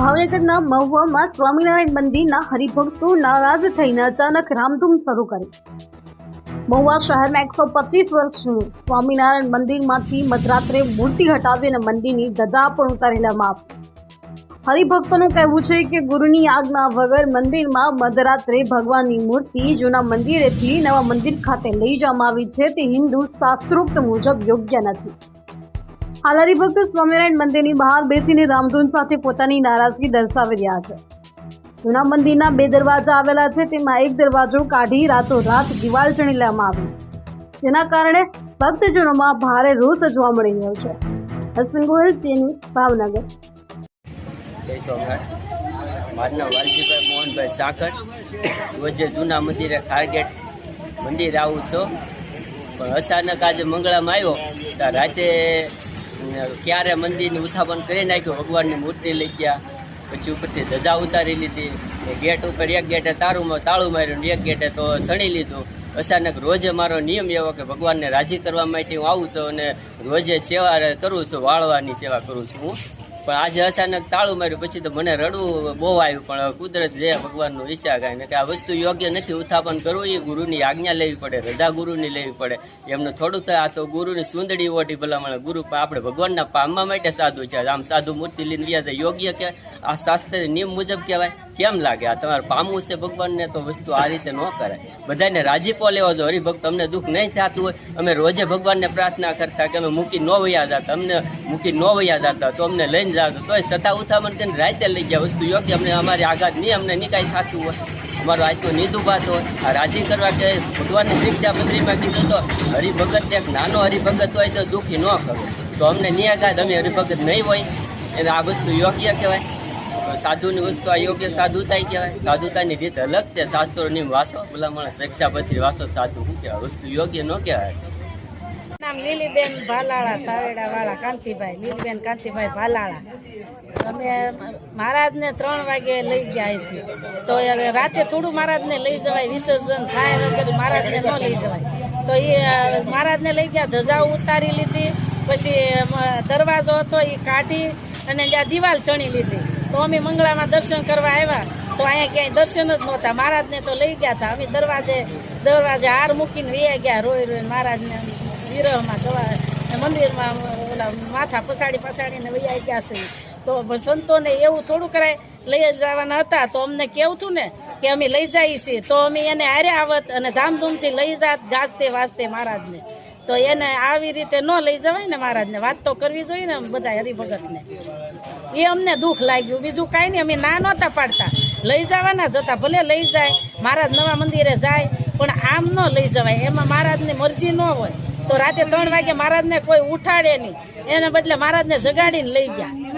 ભાવનગરના મહુવામાં સ્વામિનારાયણ મંદિરના હરિભક્તો નારાજ થઈને અચાનક રામધૂમ શરૂ કરી. મહુવા શહેરમાં એકસો પચીસ વર્ષ સ્વામિનારાયણ મંદિરમાંથી મધરાત્રે મૂર્તિ હટાવી અને મંદિરની ધજા પણ ઉતારેલામાં આવી હરિભક્તોનું કહેવું છે કે ગુરુની આજ્ઞા વગર મંદિરમાં મધરાત્રે ભગવાનની મૂર્તિ જૂના મંદિરેથી નવા મંદિર ખાતે લઈ જવામાં આવી છે તે હિન્દુ શાસ્ત્રોક્ત મુજબ યોગ્ય નથી. હાલ ભક્ત સ્વામિનારાયણ મંદિરની બહાર બેસીને રામધૂન સાથે પોતાની નારાજગી દર્શાવી રહ્યા છે. જૂના મંદિરના બે દરવાજા આવેલા છે, તેમાં એક દરવાજો કાઢી રાતોરાત દિવાલ ચણી લેવામાં આવી. જેના કારણે ભક્તજનોમાં ભારે રોષ જોવા મળી રહ્યો છે. હસન ગોહિલ ન્યૂઝ ભાવનગર. જય વાલજીભાઈ મોહનભાઈ સાકર. વચ્ચે જૂના મંદિરે ખારગેટ મંદિર આવું છું. પણ અચાનક આજે મંગળામાં આવ્યો, તો રાતે ક્યારે મંદિરનું ઉત્થાપન કરી નાખ્યું, ભગવાનની મૂર્તિ લઈ ગયા, પછી ઉપરથી ધજા ઉતારી લીધી. ગેટ ઉપર એક ગેટે તારું તાળું માર્યું એક ગેટે તો ચણી લીધું. અચાનક રોજે મારો નિયમ એવો કે ભગવાનને રાજી કરવા માટે હું આવું છું અને રોજે સેવા કરું છું, વાળવાની સેવા કરું છું હું. પણ આજે અચાનક તાળું માર્યું, પછી તો મને રડવું બહુ આવ્યું, પણ કુદરત જે ભગવાનનો ઈચ્છા કાંઈ કે આ વસ્તુ યોગ્ય નથી ઉત્થાપન કરવું, એ ગુરુની આજ્ઞા લેવી પડે, રજા ગુરુની લેવી પડે. એમને થોડું થાય, આ તો ગુરુની સુંદડી ઓટી ભલામણ, ગુરુ પણ આપણે ભગવાનના પામવા માટે સાધુ છે, આમ સાધુ મૂર્તિ લઈને ગયા યોગ્ય કે આ શાસ્ત્ર નિયમ મુજબ કહેવાય. કેમ લાગે? આ તમારે પામવું છે ભગવાનને તો વસ્તુ આ રીતે ન કરાય. બધાને રાજીપો લેવો તો હરિભક્ત, અમને દુઃખ નહીં થતું હોય. અમે રોજે ભગવાનને પ્રાર્થના કરતા કે અમે મૂકી ન વયા જતા. અમને મૂકી ન વયા જતા તો અમને લઈને જતા તોય સતા ઉથામણ કરીને રાતે લઈ ગયા વસ્તુ યોગ્ય અમને અમારી આઘાત નહીં, અમને નહીં કાંઈ થતું હોય. અમારો આજનો નિધુ હોય. આ રાજી કરવા કે ભગવાનની શિક્ષા પત્રીમાં કીધું તો હરિભગત એક નાનો હરિભગત હોય તો દુઃખી ન કરો. તો અમને નિયાગાત અમે હરિભગત નહીં હોય. એને આ વસ્તુ યોગ્ય કહેવાય. સાધુની વસ્તુ અયોગ્ય સાધુતા કહેવાય. સાધુતાની રીત અલગ છે, શાસ્ત્રોની વાસો. ભલામણ શિક્ષાપત્રી વાસો સાધુ શું કહેવાય? વસ્તુ યોગ્ય ન કહેવાય. નામ લીલીબેન ભાલાળા તાવેડા વાળા કાંતિભાઈ. લીલીબેન, કાંતિભાઈ ભાલાળા. અમે મહારાજને ત્રણ વાગે લઈ ગયા છે તો રાતે થોડું મહારાજને લઈ જવાય, વિસર્જન થાય મહારાજને ન લઈ જવાય. તો એ મહારાજને લઈ ગયા, ધજા ઉતારી લીધી. પછી દરવાજો હતો, એ કાઢી અને જ્યાં દિવાલ ચણી લીધી. તો અમે મંગળામાં દર્શન કરવા આવ્યા, તો અહીંયા ક્યાંય દર્શન જ નહોતા. મહારાજને તો લઈ ગયા હતા. અમે દરવાજે દરવાજે હાર મૂકીને વે ગયા, રોઈ રોઈને મહારાજને વિરહમાં જવા, મંદિરમાં ઓલા માથા પસાડી પસાડીને વૈયા ગયા છે. તો સંતોને એવું થોડું કરાય, લઈ જવાના હતા. તો અમને કેવું હતું ને કે અમે લઈ જઈએ છીએ. તો અમે એને હારે આવત અને ધામધૂમથી લઈ જાત ગાજતે વાજતે મહારાજને. તો એને આવી રીતે ન લઈ જવાય ને મહારાજને. વાત તો કરવી જોઈએ ને બધા હરિભગતને. એ અમને દુઃખ લાગ્યું. બીજું કાંઈ નહીં, અમે ના નહોતા પાડતા. લઈ જવાના જ હતા ભલે લઈ જાય, મહારાજ નવા મંદિરે જાય, પણ આમ ન લઈ જવાય. એમાં મહારાજની મરજી ન હોય. તો રાતે ત્રણ વાગે મહારાજને કોઈ ઉઠાડે નહીં. એને બદલે મહારાજને જગાડીને લઈ ગયા.